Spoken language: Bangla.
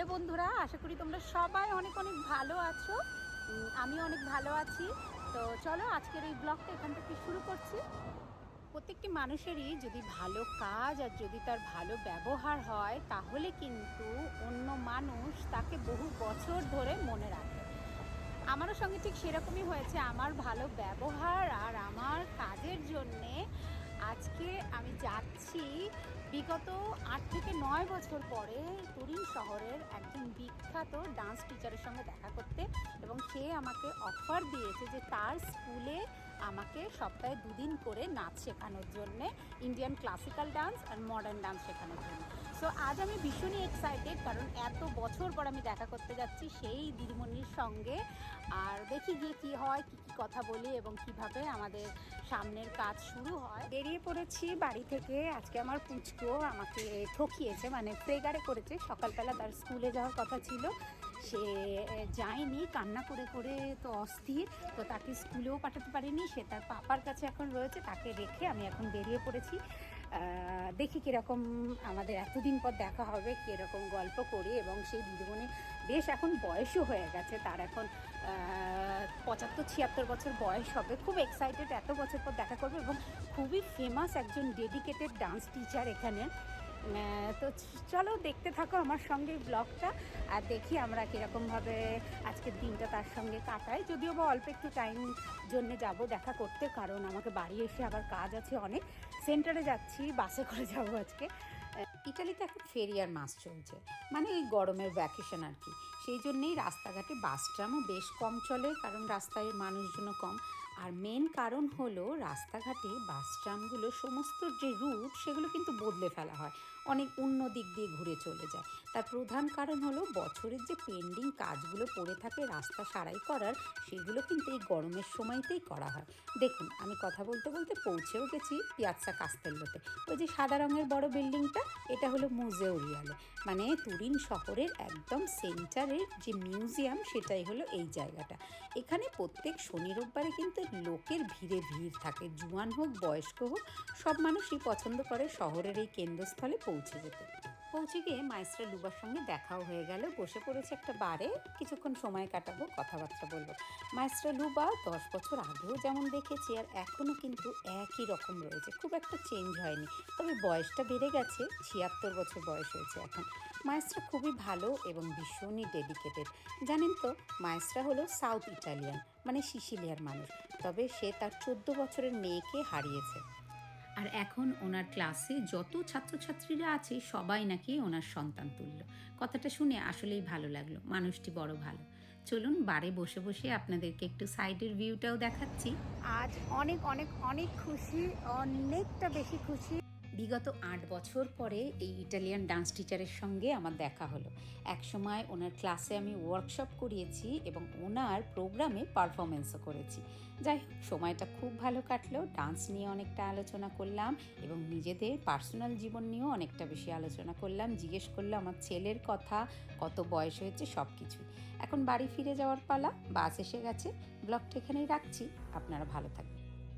হ্যালো বন্ধুরা, আশা করি তোমরা সবাই অনেক অনেক ভালো আছো। আমি অনেক ভালো আছি। তো চলো আজকের এই ব্লগটা এখান থেকে শুরু করছি। প্রত্যেকটি মানুষেরই যদি ভালো কাজ আর যদি তার ভালো ব্যবহার হয়, তাহলে কিন্তু অন্য মানুষ তাকে বহু বছর ধরে মনে রাখে। আমারও সঙ্গে ঠিক সেরকমই হয়েছে। আমার ভালো ব্যবহার আর আমার কাজের জন্যে আজকে আমি যাচ্ছি বিগত আট থেকে নয় বছর পরে তুরিন শহরের একজন বিখ্যাত ডান্স টিচারের সঙ্গে দেখা করতে এবং সে আমাকে অফার দিয়েছে যে তার স্কুলে আমাকে সপ্তাহে দুদিন করে নাচ শেখানোর জন্যে, ইন্ডিয়ান ক্লাসিক্যাল ডান্স আর মডার্ন ডান্স শেখানোর জন্য। সো আজ আমি ভীষণই এক্সাইটেড কারণ এত বছর পর আমি দেখা করতে যাচ্ছি সেই দিদিমণির সঙ্গে। আর দেখি গিয়ে কী হয়, কী কথা বলি এবং কীভাবে আমাদের সামনের কাজ শুরু হয়। বেরিয়ে পড়েছি বাড়ি থেকে। আজকে আমার পুচকো আমাকে ঠকিয়েছে মানে ফ্রেগারে করেছে। সকালবেলা তার স্কুলে যাওয়ার কথা ছিল। সে যায়নি, কান্না করে করে তো অস্থির। তো তাকে স্কুলেও পাঠাতে পারিনি। সে তার পাপার কাছে এখন রয়েছে, তাকে রেখে আমি এখন বেরিয়ে পড়েছি। দেখি কীরকম আমাদের এতদিন পর দেখা হবে, কীরকম গল্প করি এবং সেই দিদিমণি বেশ এখন বয়সও হয়ে গেছে, তার এখন পঁচাত্তর, ছিয়াত্তর বছর বয়স হবে। খুব এক্সাইটেড এত বছর পর দেখা করবে এবং খুবই ফেমাস একজন ডেডিকেটেড ডান্স টিচার এখানে। তো চলো দেখতে থাকো আমার সঙ্গে ব্লগটা আর দেখি আমরা কীরকমভাবে আজকের দিনটা তার সঙ্গে কাটাই। যদিও বা অল্প একটু টাইম জন্য যাব, দেখা করতে, কারণ আমাকে বাড়ি এসে আবার কাজ আছে অনেক। সেন্টারে যাচ্ছি বাসে করে যাব আজকে। ইটালিতে এখন ফেরিয়ার মাস চলছে। মানে এই গরমের ভ্যাকেশন আর কি। সেই জন্যেই রাস্তাঘাটে বাস ট্রামও বেশ কম চলে, কারণ রাস্তায় মানুষজনও কম। আর মেন কারণ হলো রাস্তাঘাটে বাস ট্রামগুলো সমস্ত যে রুট সেগুলো কিন্তু বদলে ফেলা হয়। অনেক অন্য দিক দিয়ে ঘুরে চলে যায়। তার প্রধান কারণ হলো বছরের যে পেন্ডিং কাজগুলো পড়ে থাকে রাস্তা সারাই করার, সেগুলো কিন্তু এই গরমের সময়তেই করা হয়। দেখুন, আমি কথা বলতে বলতে পৌঁছেও গেছি পিয়াচ্চা কাস্তেল্লোতে ওই যে সাদা রঙের বড় বিল্ডিংটা, এটা হলো মুজেও রিয়ালে মানে তুরিন শহরের একদম সেন্টারের যে মিউজিয়াম সেটাই হলো এই জায়গাটা। এখানে প্রত্যেক শনি রোববারে কিন্তু লোকের ভিড়ে ভিড় থাকে। জুয়ান হোক, বয়স্ক হোক, সব মানুষই পছন্দ করে শহরের এই কেন্দ্রস্থলে পৌঁছে যেতে। পৌঁছে গিয়ে মাইস্টার লুবার সঙ্গে দেখাও হয়ে গেল। বসে পড়েছে একটা বারে। কিছুক্ষণ সময় কাটাবো, কথাবার্তা বলব। মাইস্টার লুবা দশ বছর আগেও যেমন দেখেছি, আর এখনও কিন্তু একই রকম রয়েছে। খুব একটা চেঞ্জ হয়নি। তবে বয়সটা বেড়ে গেছে, ছিয়াত্তর বছর বয়স হয়েছে এখন। মায়েস্ট্রা খুবই ভালো এবং ভীষণই ডেডিকেটেড জানেন তো মায়েস্ট্রা হলো সাউথ ইটালিয়ান মানে সিসিলিয়ার মানুষ। তবে সে তার চোদ্দ বছরের মেয়েকে হারিয়েছে। আর এখন ওনার ক্লাসে যত ছাত্রছাত্রীরা আছে, সবাই নাকি ওনার সন্তান তুল্য। কথাটা শুনে আসলেই ভালো লাগল, মানুষটি বড় ভালো। চলুন বারে বসে বসে আপনাদেরকে একটু সাইডের ভিউটাও দেখাচ্ছি। আজ অনেক অনেক অনেক খুশি, অনেকটা বেশি খুশি। বিগত আট বছর পরে এই ইটালিয়ান ডান্স টিচারের সঙ্গে আমার দেখা হলো। একসময় ওনার ক্লাসে আমি ওয়ার্কশপ করিয়েছি এবং ওনার প্রোগ্রামে পারফরমেন্সও করেছি। যাই হোক, সময়টা খুব ভালো কাটলো ডান্স নিয়ে অনেকটা আলোচনা করলাম এবং নিজেদের পার্সোনাল জীবন নিয়েও অনেকটা বেশি আলোচনা করলাম, জিজ্ঞেস করল আমার ছেলের কথা, কত বয়স হয়েছে সব কিছুই এখন বাড়ি ফিরে যাওয়ার পালা, বাস এসে গেছে, ব্লগটা এখানেই রাখছি, আপনারা ভালো থাকবেন।